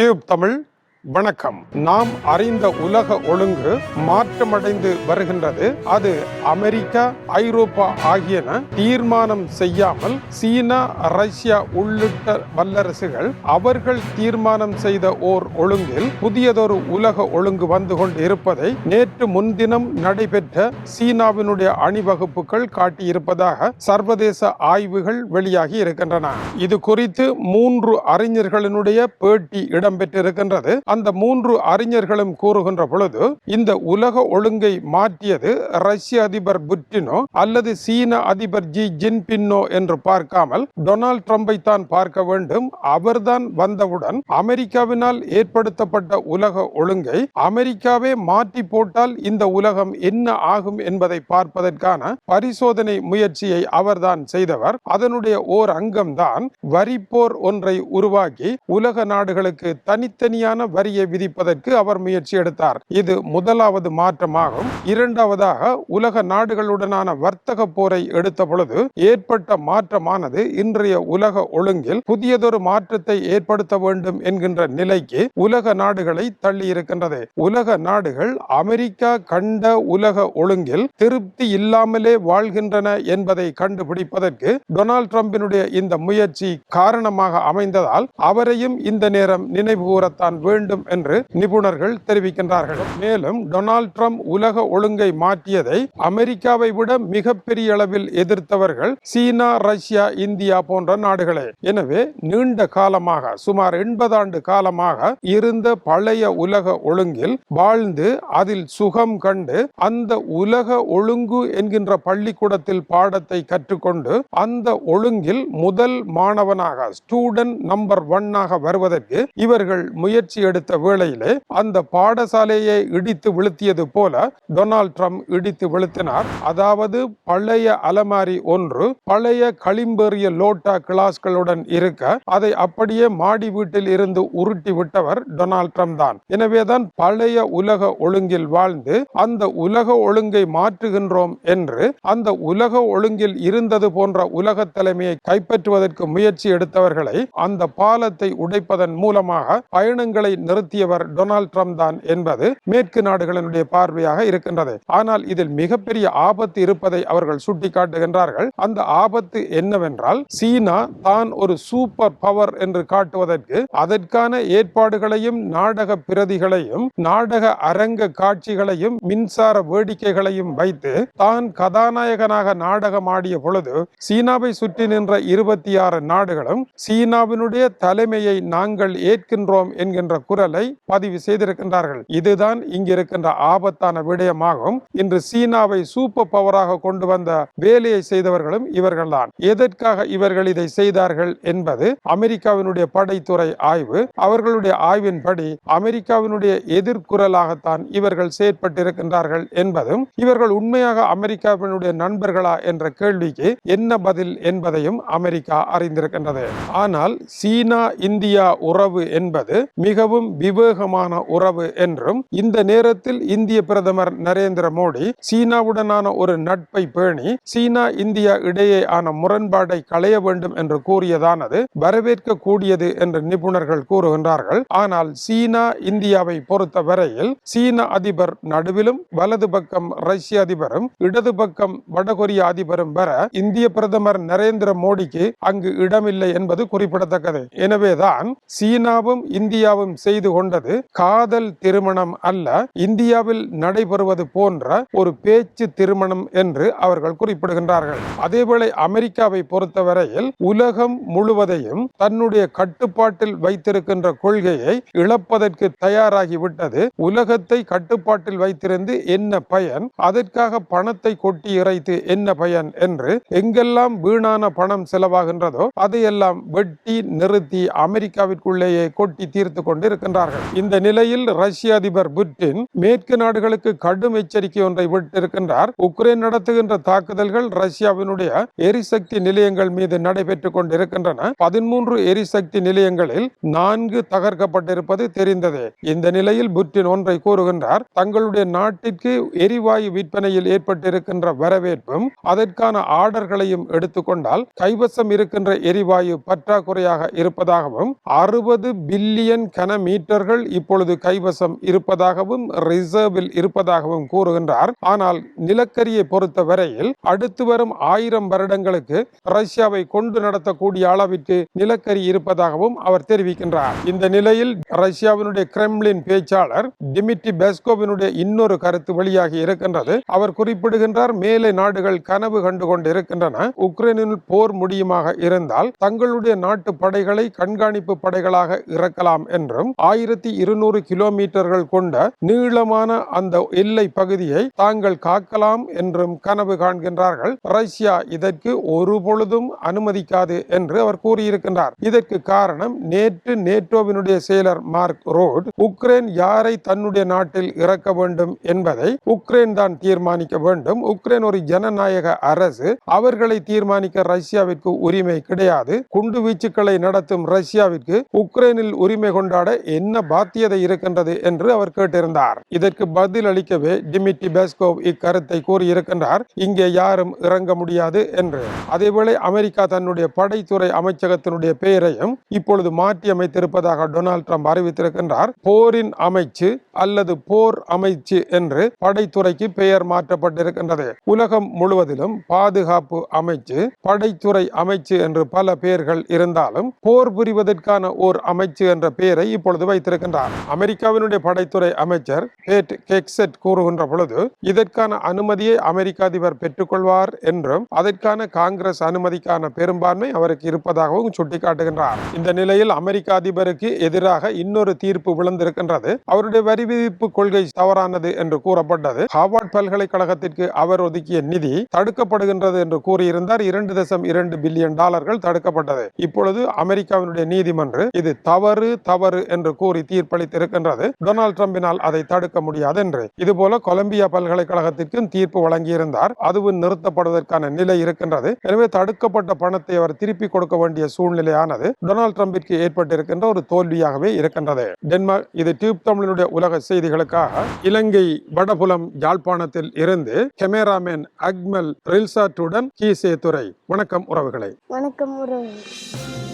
Tube Tamil வணக்கம். நாம் அறிந்த உலக ஒழுங்கு மாற்றமடைந்து வருகின்றது. அது அமெரிக்கா ஐரோப்பா ஆகியன தீர்மானம் செய்யாமல் சீனா ரஷ்யா உள்ளிட்ட வல்லரசுகள் அவர்கள் தீர்மானம் செய்த ஓர் ஒழுங்கில் புதியதொரு உலக ஒழுங்கு வந்து கொண்டு இருப்பதை நேற்று முன்தினம் நடைபெற்ற சீனாவினுடைய அணிவகுப்புகள் காட்டியிருப்பதாக சர்வதேச ஆய்வுகள் வெளியாகி இருக்கின்றன. இது குறித்து மூன்று அறிஞர்களினுடைய பேட்டி இடம்பெற்றிருக்கின்றது. அந்த மூன்று அறிஞர்களும் கூறுகின்ற பொழுது இந்த உலக ஒழுங்கை மாற்றியது ரஷ்ய அதிபர் புட்டினோ அல்லது சீன அதிபர் ஜி ஜின்பின்னோ என்று பார்க்காமல் டொனால்ட் ட்ரம்பை தான் பார்க்க வேண்டும். அவர்தான் வந்தவுடன் அமெரிக்காவினால் ஏற்படுத்தப்பட்ட உலக ஒழுங்கை அமெரிக்காவே மாற்றி போட்டால் இந்த உலகம் என்ன ஆகும் என்பதை பார்ப்பதற்கான பரிசோதனை முயற்சியை அவர்தான் செய்தவர். அதனுடைய ஓர் அங்கம்தான் வரிப்போர் ஒன்றை உருவாக்கி உலக நாடுகளுக்கு தனித்தனியான வரியை விதிப்பதற்கு அவர் முயற்சி எடுத்தார். இது முதலாவது மாற்றமாகும். இரண்டாவதாக உலக நாடுகளுடனான வர்த்தக போரை எடுத்த பொழுது ஏற்பட்ட மாற்றமானது இன்றைய உலக ஒழுங்கில் புதியதொரு மாற்றத்தை ஏற்படுத்த வேண்டும் என்கின்ற நிலைக்கு உலக நாடுகளை தள்ளி இருக்கின்றது உலக நாடுகள் அமெரிக்கா கண்ட உலக ஒழுங்கில் திருப்தி இல்லாமலே வாழ்கின்றன என்பதை கண்டுபிடிப்பதற்கு டொனால்ட் ட்ரம்பினுடைய இந்த முயற்சி காரணமாக அமைந்ததால் அவரையும் இந்த நேரம் நினைவு கூறத்தான் வேண்டும். என்று நிபுணர்கள் தெரிவிக்கின்றார்கள். மேலும் டொனால்ட் ட்ரம்ப் உலக ஒழுங்கை மாற்றியதை அமெரிக்காவை விட மிகப்பெரிய அளவில் எதிர்த்தவர்கள் சீனா ரஷ்யா இந்தியா போன்ற நாடுகளே. எனவே நீண்ட காலமாக சுமார் எண்பது ஆண்டு காலமாக இருந்த பழைய உலக ஒழுங்கில் வாழ்ந்து அதில் சுகம் கண்டு அந்த உலக ஒழுங்கு என்கின்ற பள்ளிக்கூடத்தில் பாடத்தை கற்றுக்கொண்டு அந்த ஒழுங்கில் முதல் மாணவனாக ஸ்டூடெண்ட் நம்பர் ஒன்னாக வருவதற்கு இவர்கள் முயற்சி எடு வேளையிலே அந்த பாடசாலையை இடித்து வீழ்த்தியது போல டொனால்ட் ட்ரம்ப் இடித்து வீழ்த்தினார். அதாவது பழைய அலமாரி ஒன்று பழைய களிம்பேறிய லோட்டா கிளாஸ்களுடன் இருக்க அதை அப்படியே மாடி வீட்டில் இருந்து உருட்டி விட்டவர் டொனால்ட் ட்ரம்ப் தான். எனவேதான் பழைய உலக ஒழுங்கில் வாழ்ந்து அந்த உலக ஒழுங்கை மாற்றுகின்றோம் என்று அந்த உலக ஒழுங்கில் இருந்தது போன்ற உலக தலைமையை கைப்பற்றுவதற்கு முயற்சி எடுத்தவர்களை அந்த பாலத்தை உடைப்பதன் மூலமாக பயணங்களை நிறுத்தியவர் டொனால்ட் ட்ரம்ப் தான் என்பது மேற்கு நாடுகளினுடைய பார்வையாக இருக்கின்றது. ஆனால் இதில் மிகப்பெரிய ஆபத்து இருப்பதை அவர்கள் சுட்டிக்காட்டுகின்றார்கள். அந்த ஆபத்து என்னவென்றால் சீனா தான் ஒரு சூப்பர் பவர் என்று காட்டுவதற்கு அதற்கான ஏற்பாடுகளையும் நாடக பிரதிகளையும் நாடக அரங்க காட்சிகளையும் மின்சார வேடிக்கைகளையும் வைத்து தான் கதாநாயகனாக நாடகம் ஆடிய பொழுது சீனாவை சுற்றி நின்ற இருபத்தி ஆறு நாடுகளும் சீனாவினுடைய தலைமையை நாங்கள் ஏற்கின்றோம் என்கின்ற குரல் குரலை பதிவு செய்திருக்கின்றார்கள். இதுதான் இங்கிருக்கின்ற ஆபத்தான விடயமாகும். இன்று சீனாவை சூப்பர் பவராக கொண்டு வந்த வேலையை செய்தவர்களும் இவர்கள்தான். எதற்காக இவர்கள் இதை செய்தார்கள் என்பது அமெரிக்காவினுடைய படைத்துறை ஆய்வு. அவர்களுடைய ஆய்வின்படி அமெரிக்காவினுடைய எதிர்குரலாகத்தான் இவர்கள் செயற்பட்டிருக்கின்றார்கள் என்பதும் இவர்கள் உண்மையாக அமெரிக்காவினுடைய நண்பர்களா என்ற கேள்விக்கு என்ன பதில் என்பதையும் அமெரிக்கா அறிந்திருக்கின்றது. ஆனால் சீனா இந்தியா உறவு என்பது மிகவும் விவேகமான உறவு என்றும் இந்த நேரத்தில் இந்திய பிரதமர் நரேந்திர மோடி சீனாவுடனான ஒரு நட்பை பேணி சீனா இந்தியா இடையேயான முரண்பாடை களைய வேண்டும் என்று கூறியதானது வரவேற்க கூடியது என்று நிபுணர்கள் கூறுகின்றார்கள். ஆனால் சீனா இந்தியாவை பொறுத்த வரையில் சீன அதிபர் நடுவிலும் வலது பக்கம் ரஷ்ய அதிபரும் இடது பக்கம் வடகொரிய அதிபரும் வர இந்திய பிரதமர் நரேந்திர மோடிக்கு அங்கு இடமில்லை என்பது குறிப்பிடத்தக்கது. எனவேதான் சீனாவும் இந்தியாவும் செய்த கொண்டது காதல் திருமணம் அல்ல. இந்தியாவில் நடைபெறுவது போன்ற ஒரு பேச்சு திருமணம் என்று அவர்கள் குறிப்பிடுகின்றார்கள். அதேவேளை அமெரிக்காவை பொறுத்தவரையில் உலகம் முழுவதையும் தன்னுடைய கட்டுப்பாட்டில் வைத்திருக்கின்ற கொள்கையை இழப்பதற்கு தயாராகிவிட்டது. உலகத்தை கட்டுப்பாட்டில் வைத்திருந்து என்ன பயன்? அதற்காக பணத்தை கொட்டி இறைத்து என்ன பயன் என்று எங்கெல்லாம் வீணான பணம் செலவாகின்றதோ அதையெல்லாம் வெட்டி நிறுத்தி அமெரிக்காவிற்குள்ளேயே கொட்டி தீர்த்து கொண்டு இருக்கின்றார்கள் இந்த நிலையில் ரஷ்ய அதிபர் புட்டின் மேற்கு நாடுகளுக்கு கடும் எச்சரிக்கை ஒன்றை விட்டிருக்கின்றார் உக்ரைன் நடத்துகின்ற தாக்குதல்கள் ரஷ்யாவினுடைய எரிசக்தி நிலையங்கள் மீது நடைபெற்றுக் கொண்டிருக்கின்றன. பதிமூன்று எரிசக்தி நிலையங்களில் நான்கு தகர்க்கப்பட்டிருப்பது தெரிந்ததே. இந்த நிலையில் புட்டின் ஒன்றை கூறுகின்றார். தங்களுடைய நாட்டிற்கு எரிவாயு விற்பனையில் ஏற்பட்டிருக்கின்ற வரவேற்பும் அதற்கான ஆர்டர்களையும் எடுத்துக்கொண்டால் கைவசம் இருக்கின்ற எரிவாயு பற்றாக்குறையாக இருப்பதாகவும் அறுபது பில்லியன் கன மீட்டர்கள் இப்பொழுது கைவசம் இருப்பதாகவும் ரிசர்வில் இருப்பதாகவும் கூறுகின்றார். ஆனால் நிலக்கரியை பொறுத்த வரையில் அடுத்து வரும் ஆயிரம் வருடங்களுக்கு ரஷ்யாவை கொண்டு நடத்தக்கூடிய அளவிற்கு நிலக்கரி இருப்பதாகவும் அவர் தெரிவிக்கின்றார். இந்த நிலையில் ரஷ்யாவினுடைய கிரெம்லின் பேச்சாளர் டிமிட்ரி பெஸ்கோவினுடைய இன்னொரு கருத்து வெளியாகி இருக்கின்றது. அவர் குறிப்பிடுகின்றார் மேலை நாடுகள் கனவு கண்டு கொண்டிருக்கின்றன உக்ரைனில் போர் முடியுமாக இருந்தால் தங்களுடைய நாட்டு படைகளை கண்காணிப்பு படைகளாக இறக்கலாம் என்றும் ஆயிரத்தி இருநூறு கிலோமீட்டர்கள் கொண்ட நீளமான அந்த எல்லை பகுதியை தாங்கள் காக்கலாம் என்றும் கனவு காண்கின்றார்கள். ரஷ்யா இதற்கு ஒரு பொழுதும் அனுமதிக்காது என்று அவர் கூறியிருக்கின்றார். இதற்கு காரணம் நேற்று நேட்டோவினுடைய செயலர் மார்க் ரோட் உக்ரைன் யாரை தன்னுடைய நாட்டில் இறக்க வேண்டும் என்பதை உக்ரைன் தான் தீர்மானிக்க வேண்டும். உக்ரைன் ஒரு ஜனநாயக அரசு அவர்களை தீர்மானிக்க ரஷ்யாவிற்கு உரிமை கிடையாது. குண்டு வீச்சுக்களை நடத்தும் ரஷ்யாவிற்கு உக்ரைனில் உரிமை கொண்டாட என்ன பாத்தியதை இருக்கின்றது என்று அவர் கேட்டிருந்தார். இதற்கு பதில் அளிக்கவே டிமிட்டி பெஸ்கோவ் இக்கருத்தை கூறியிருக்கின்றார். இங்கே யாரும் இறங்க முடியாது என்று. அதேவேளை அமெரிக்கா தன்னுடைய படைத்துறை அமைச்சகத்தினுடைய பெயரையும் இப்பொழுது மாற்றி அமைத்திருப்பதாக டொனால்ட் ட்ரம்ப் அறிவித்திருக்கின்றார். போரின் அமைச்சு அல்லது போர் அமைச்சு என்று படைத்துறைக்கு பெயர் மாற்றப்பட்டிருக்கின்றது. உலகம் முழுவதிலும் பாதுகாப்பு அமைச்சு படைத்துறை அமைச்சு என்று பல பெயர்கள் இருந்தாலும் போர் புரிவதற்கான ஓர் அமைச்சு என்ற பெயரை இப்பொழுது வைத்திருக்கின்றார் அமெரிக்காவினுடைய படைத்துறை அமைச்சர் பேட் கெக்செட் கூறுகின்ற பொழுது இதற்கான அனுமதியை அமெரிக்க அதிபர் பெற்றுக்கொள்வார் என்றும் அதற்கான காங்கிரஸ் அனுமதிக்கான பெரும்பான்மை அவருக்கு இருப்பதாகவும் சுட்டிக்காட்டுகின்றார். இந்த நிலையில் அமெரிக்க அதிபருக்கு எதிராக இன்னொரு தீர்ப்பு விழுந்திருக்கின்றது. அவருடைய வரி விதிப்பு கொள்கை தவறானது என்று கூறப்பட்டது. ஹார்வர்ட் பல்கலைக்கழகத்திற்கு அவர் ஒதுக்கிய நிதி தடுக்கப்படுகின்றது என்று கூறியிருந்தார். இரண்டு தசம் இரண்டு பில்லியன் டாலர்கள் தடுக்கப்பட்டது. இப்பொழுது அமெரிக்காவினுடைய நீதிமன்றம் இது தவறு தவறு என்று கூறி தீர்ப்பளித்திருக்கின்றது. டொனால்டு டிரம்பினால் அதை தடுக்க முடியாது என்று இதுபோல கொலம்பியா பல்கலைக்கழகத்திற்கும் தீர்ப்பு வழங்கியிருந்தார். அதுவும் நிறுத்தப்படுவதற்கான நிலை இருக்கின்றது. எனவே தடுக்கப்பட்ட பணத்தை அவர் திருப்பி கொடுக்க வேண்டிய சூழ்நிலையானது டொனால்ட் ட்ரம்பிற்கு ஏற்பட்டிருக்கின்ற ஒரு தோல்வியாகவே இருக்கின்றது. டென்மார்க் இது டியூப் தமிழனுடைய உலக செய்திகளுக்காக இலங்கை வடபுலம் யாழ்ப்பாணத்தில் இருந்து கெமராமேன் அக்மல் ரில்சாட்டுடன் கீசே துறை வணக்கம் உறவுகளை. வணக்கம் உறவுகளை.